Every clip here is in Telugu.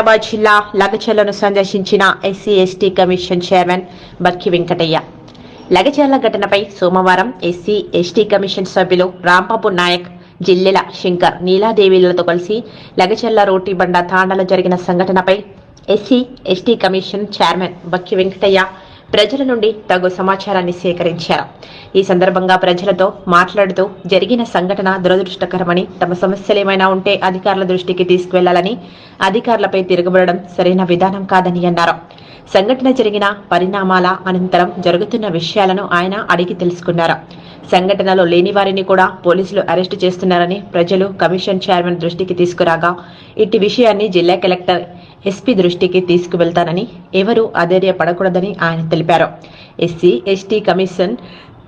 వికారాబాద్ జిల్లా లగచర్లను సందర్శించిన SC ST commission chairman Bakki Venkataiah. Lagacharla ఘటనపై సోమవారం ఎస్సీ ఎస్టీ కమిషన్ సభ్యులు రాంబాబు నాయక్ జిల్లెల శంకర్ నీలాదేవిలతో కలిసి లగచర్ల రోటీ బండ తాండాలో జరిగిన సంఘటనపై SC ST commission chairman Bakki Venkataiah ప్రజల నుండి తగు సమాచారాన్ని సేకరించారు. ఈ సందర్భంగా ప్రజలతో మాట్లాడుతూ జరిగిన సంఘటన దురదృష్టకరమని తమ సమస్యలేమైనా ఉంటే అధికారుల దృష్టికి తీసుకువెళ్ళాలని అధికారులపై తిరగబడడం సరైన విధానం కాదని అన్నారు. సంఘటన జరిగిన పరిణామాల అనంతరం జరుగుతున్న విషయాలను ఆయన అడిగి తెలుసుకున్నారు. సంఘటనలో లేని వారిని కూడా పోలీసులు అరెస్టు చేస్తున్నారని ప్రజలు కమిషన్ చైర్మన్ దృష్టికి తీసుకురాగా ఇట్టి విషయాన్ని జిల్లా కలెక్టర్ ఎస్పీ దృష్టికి తీసుకువెళ్తానని ఎవరూ అధైర్యపడకూడదని ఆయన తెలిపారు. ఎస్సీ ఎస్టీ కమిషన్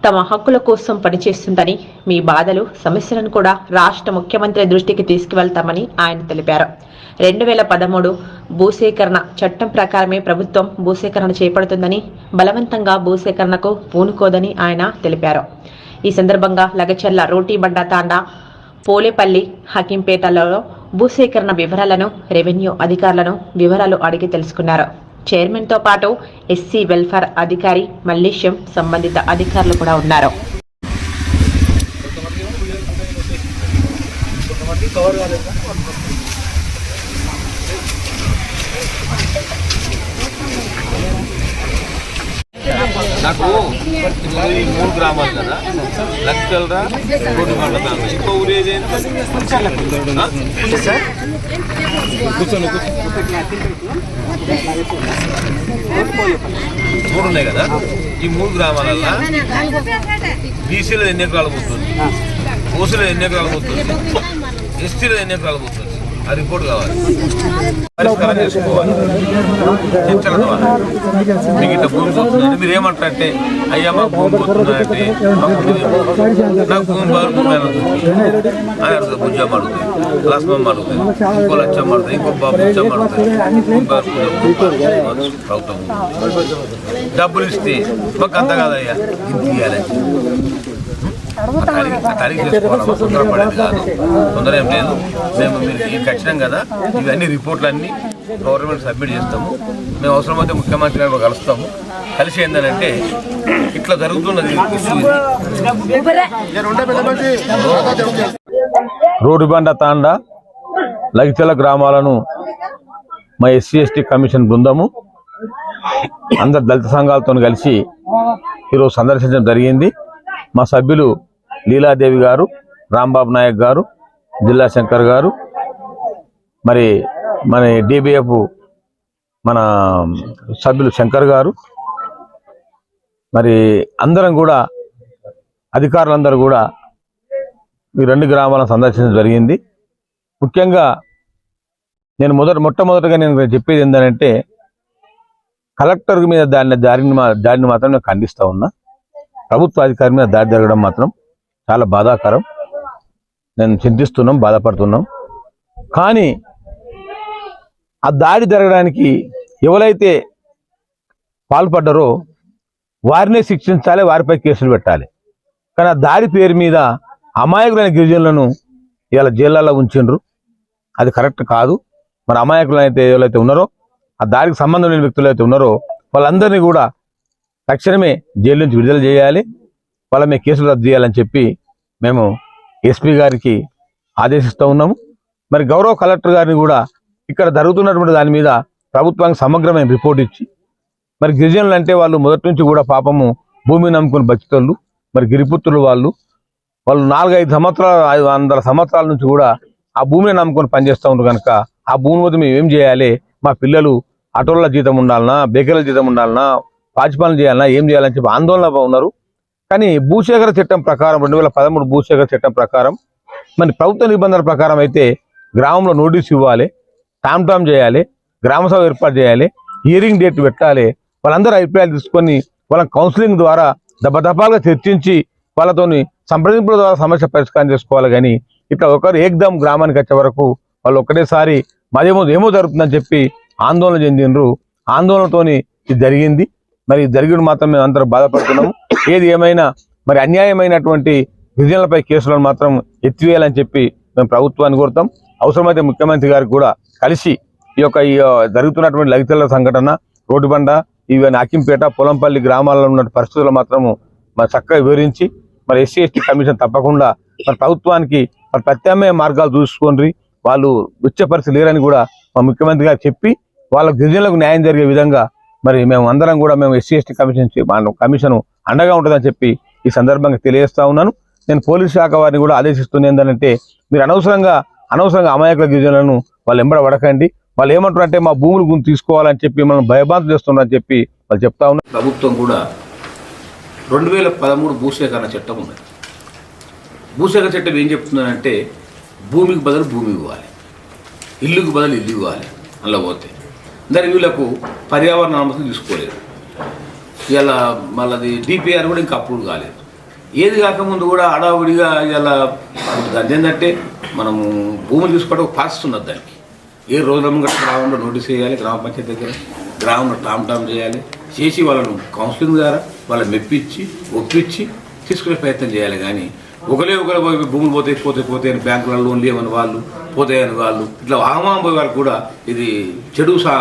తమ హక్కుల కోసం పనిచేస్తుందని మీ బాధలు సమస్యలను కూడా రాష్ట్ర ముఖ్యమంత్రి దృష్టికి తీసుకువెళ్తామని ఆయన తెలిపారు. రెండు వేల పదమూడు భూసేకరణ చట్టం ప్రకారమే ప్రభుత్వం భూసేకరణ చేపడుతుందని బలవంతంగా భూసేకరణకు పూనుకోదని ఆయన తెలిపారు. ఈ సందర్భంగా లగచర్ల రోటీ బండ తాండా పోలేపల్లి హకీంపేటలలో భూసేకరణ వివరాలను రెవెన్యూ అధికారులను వివరాలు అడిగి తెలుసుకున్నారు. చైర్మన్తో పాటు ఎస్సీ వెల్ఫేర్ అధికారి మల్లేశం సంబంధిత అధికారులు కూడా ఉన్నారు. నాకు ఈ మూడు గ్రామాలు కదా. లక్షలరా రోడ్డు మండలం ఇంకో ఊరు ఏది ఆ? కూర్చోండి. మూడు ఉన్నాయి కదా. ఈ మూడు గ్రామాలల్లో బీసీలో ఎన్ని ఎకరాలు పోతుంది? ఓసీలో ఎన్ని ఎకరాలు పోతుంది? ఎస్టీలో ఎన్ని ఎకరాలు పోతుంది? ఆ రిపోర్ట్ కావాలి. పరిష్కారం చేసుకోవాలి. చర్చల ద్వారా మీకు ఇట్లా భూమి పోతుందంటే మీరు ఏమంటారంటే అయ్యా మా భూమి పోతుందంటే నాకు భూమి బాగా భూమి అని అడుగుతుంది అని అడుగుతుంది భుజం అడుగుతుంది లక్ష్మమ్మ అడుగుతుంది ఇంకో లక్షం అడుగుతుంది ఇంకో బాబు లక్షం అడుగుతుంది ప్రభుత్వం డబ్బులు ఇస్తే మాకు అంత కాదయ్యా. ఇది ఇవ్వాలి కాదు తొందర ఏం లేదు. మేము మీరు ఈ ఖచ్చితం కదా ఇవన్నీ రిపోర్ట్లు అన్నీ గవర్నమెంట్ సబ్మిట్ చేస్తాము. మేము అవసరమైతే ముఖ్యమంత్రి గారు కలుస్తాము. కలిసి ఏంటంటే ఇట్లా జరుగుతున్నది ఇష్యూ ఇది. రోడ్డు బండ తాండా లగిచెల గ్రామాలను మా ఎస్సీ ఎస్టీ కమిషన్ బృందము అందరు దళిత సంఘాలతో కలిసి ఈరోజు సందర్శించడం జరిగింది. మా సభ్యులు లీలాదేవి గారు రాంబాబు నాయక్ గారు జిల్లా శంకర్ గారు మరి మన డిబిఎఫ్ మన సభ్యులు శంకర్ గారు మరి అందరం కూడా అధికారులందరూ కూడా ఈ రెండు గ్రామాలను సందర్శించడం జరిగింది. ముఖ్యంగా నేను మొదట మొట్టమొదటిగా నేను చెప్పేది ఏంటంటే కలెక్టర్ మీద దాన్ని దారిని మా- దాడిని మాత్రం నేను ఖండిస్తూ ఉన్నా. ప్రభుత్వ అధికారి మీద దాడి జరగడం మాత్రం చాలా బాధాకరం. నేను చింతిస్తున్నాం బాధపడుతున్నాం. కానీ ఆ దాడి జరగడానికి ఎవరైతే పాల్పడ్డారో వారినే శిక్షించాలి వారిపై కేసులు పెట్టాలి. కానీ ఆ దాడి పేరు మీద అమాయకులైన గిరిజనులను ఇవాళ జైళ్ళలో ఉంచిండ్రు. అది కరెక్ట్ కాదు. మరి అమాయకులు అయితే ఎవరైతే ఉన్నారో ఆ దాడికి సంబంధం లేని వ్యక్తులు అయితే ఉన్నారో వాళ్ళందరినీ కూడా తక్షణమే జైలు నుంచి విడుదల చేయాలి. వాళ్ళ మీద కేసులు రద్దు చేయాలని చెప్పి మేము ఎస్పీ గారికి ఆదేశిస్తూ ఉన్నాము. మరి గౌరవ కలెక్టర్ గారిని కూడా ఇక్కడ జరుగుతున్నటువంటి దాని మీద ప్రభుత్వానికి సమగ్రమైన రిపోర్ట్ ఇచ్చి మరి గిరిజనులు అంటే వాళ్ళు మొదటి నుంచి కూడా పాపము భూమిని నమ్ముకుని బతికళ్ళు మరి గిరిపుత్రులు వాళ్ళు వాళ్ళు నాలుగైదు సంవత్సరాలు ఐదు వందల సంవత్సరాల నుంచి కూడా ఆ భూమిని నమ్ముకొని పనిచేస్తూ ఉంటారు కనుక ఆ భూమి మీద మేము ఏం చేయాలి? మా పిల్లలు ఆటోల జీతం ఉండాలన్నా బేకరీల జీతం ఉండాలన్నా పాచిపాలన చేయాలన్నా ఏం చేయాలని చెప్పి ఆందోళన ఉన్నారు. కానీ భూసేకర చట్టం ప్రకారం రెండు వేల పదమూడు భూసేకర చట్టం ప్రకారం మరి ప్రభుత్వ నిబంధనల ప్రకారం అయితే గ్రామంలో నోటీస్ ఇవ్వాలి టామ్ టామ్ చేయాలి గ్రామ సభ ఏర్పాటు చేయాలి హియరింగ్ డేట్ పెట్టాలి వాళ్ళందరూ అభిప్రాయాలు తీసుకొని వాళ్ళ కౌన్సిలింగ్ ద్వారా దపదపాలుగా చర్చించి వాళ్ళతోని సంప్రదింపుల ద్వారా సమస్య పరిష్కారం చేసుకోవాలి కానీ ఇట్లా ఒకరు ఏకదం గ్రామానికి వచ్చే వరకు వాళ్ళు ఒకటేసారి మాదేమో ఏమో జరుగుతుందని చెప్పి ఆందోళన చెందిండ్రు. ఆందోళనతోని ఇది జరిగింది. మరి జరిగిన మాత్రం మేము అందరం బాధపడుతున్నాము ఏది ఏమైనా మరి అన్యాయమైనటువంటి గిరిజనులపై కేసులను మాత్రం ఎత్తివేయాలని చెప్పి మేము ప్రభుత్వాన్ని కోరుతాం. అవసరమైతే ముఖ్యమంత్రి గారికి కూడా కలిసి ఈ యొక్క ఈ జరుగుతున్నటువంటి లలితల సంఘటన రోడ్డుబండ ఇవి అకింపేట పొలంపల్లి గ్రామాల్లో ఉన్న పరిస్థితులు మాత్రము మరి చక్కగా వివరించి మరి ఎస్సీ ఎస్టీ కమిషన్ తప్పకుండా మరి ప్రభుత్వానికి మరి ప్రత్యామ్నాయ మార్గాలు చూసుకోండి. వాళ్ళు వచ్చే పరిస్థితి లేరని కూడా మా ముఖ్యమంత్రి గారు చెప్పి వాళ్ళ గిరిజనులకు న్యాయం జరిగే విధంగా మరి మేము అందరం కూడా మేము ఎస్సీ ఎస్టీ కమిషన్ మన కమిషన్ అండగా ఉంటుందని చెప్పి ఈ సందర్భంగా తెలియజేస్తా ఉన్నాను. నేను పోలీస్ శాఖ వారిని కూడా ఆదేశిస్తుంది ఏంటంటే మీరు అనవసరంగా అనవసరంగా అమాయకుల గిరిజనులను వాళ్ళు ఎంబడ పడకండి. వాళ్ళు ఏమంటారు అంటే మా భూములు గురించి తీసుకోవాలని చెప్పి మనం భయభాంతం చేస్తున్నారని చెప్పి వాళ్ళు చెప్తా ఉన్నారు. ప్రభుత్వం కూడా రెండు వేల పదమూడు భూసేకరణ చట్టం ఉన్నది. భూసేకరణ చట్టం ఏం చెప్తుందంటే భూమికి బదులు భూమి ఇవ్వాలి. ఇల్లుకి బదులు ఇల్లు ఇవ్వాలి. అలా పోతే దాని వీళ్ళకు పర్యావరణ అనుమతి తీసుకోలేదు. ఇలా మళ్ళీ డిపిఆర్ కూడా ఇంకా అప్రూవ్ కాలేదు. ఏది కాకముందు కూడా అడావుడిగా ఇలా దాని ఏంటంటే మనము భూములు తీసుకోవడం ఒక ప్రాసెస్ ఉన్నది దానికి. ఏ రోజుల ముంగట గ్రామంలో నోటీస్ చేయాలి గ్రామ పంచాయతీ దగ్గర గ్రామంలో టామ్ టామ్ చేయాలి చేసి వాళ్ళను కౌన్సిలింగ్ ద్వారా వాళ్ళని మెప్పించి ఒప్పించి తీసుకునే ప్రయత్నం చేయాలి. కానీ ఒకరే ఒకరు పోయి భూములు పోతే పోతే పోతే అని బ్యాంకుల లోన్లు ఇవ్వని వాళ్ళు పోతాయని వాళ్ళు. ఇట్లా ఆహ్వానం పోయే వారు కూడా ఇది చెడు సా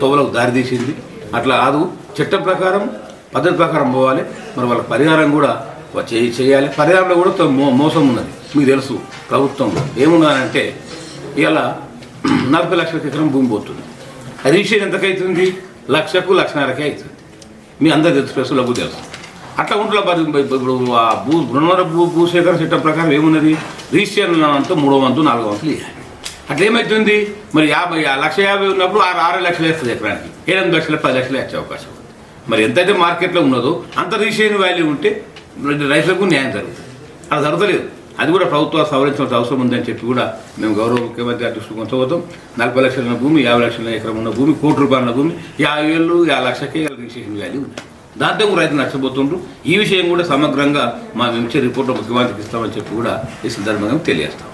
తోవలకు దారితీసింది అట్లా కాదు చట్టం ప్రకారం పద్ధతి ప్రకారం పోవాలి. మరి వాళ్ళ పరిహారం కూడా చేయి చేయాలి. పరిహారంలో కూడా మోసం ఉన్నది. మీకు తెలుసు ప్రభుత్వంలో ఏమున్నదంటే ఇలా నలభై లక్షల ఎకరం భూమి పోతుంది. అది విషయం ఎంతకైతుంది? లక్షకు లక్షన్నరకే అవుతుంది. మీ అందరు తెలుసు ప్రశ్నలకు తెలుసు. అట్లా ఉంట్లో ఇప్పుడు ఆ భూ బృహన్నర భూ భూసేకరణ చట్టం ప్రకారం ఏమున్నది? రిజిస్ట్రేషన్ అంతా మూడో వంతు నాలుగో వంతులు ఇవ్వాలి అట్లా ఏమవుతుంది మరి యాభై ఆ లక్ష యాభై ఉన్నప్పుడు ఆరు ఆరు లక్షలు వేస్తుంది ఎకరానికి. ఎనిమిది లక్షలు పది లక్షలు వచ్చే అవకాశం ఉంది. మరి ఎంతైతే మార్కెట్లో ఉన్నదో అంత రిజిస్ట్రేషన్ వాల్యూ ఉంటే రైతులకు న్యాయం జరుగుతుంది. అలా జరగలేదు అది కూడా ప్రభుత్వాలు సవరించవలసిన అవసరం ఉందని చెప్పి కూడా మేము గౌరవ ముఖ్యమంత్రి గారి దృష్టికి కొంచబోతాం నలభై లక్షల భూమి యాభై లక్షల ఎకరం ఉన్న భూమి కోటి రూపాయల భూమి యాభై వేలు యాభై లక్షకే రిజిస్ట్రేషన్ వాల్యూ ఉంది. దాంతో కూడా రైతులు నష్టపోతుండ్రు. ఈ విషయం కూడా సమగ్రంగా మా నుంచి రిపోర్ట్ ముఖ్యమంత్రికి ఇస్తామని చెప్పి కూడా ఈ సందర్భంగా తెలియజేస్తాం.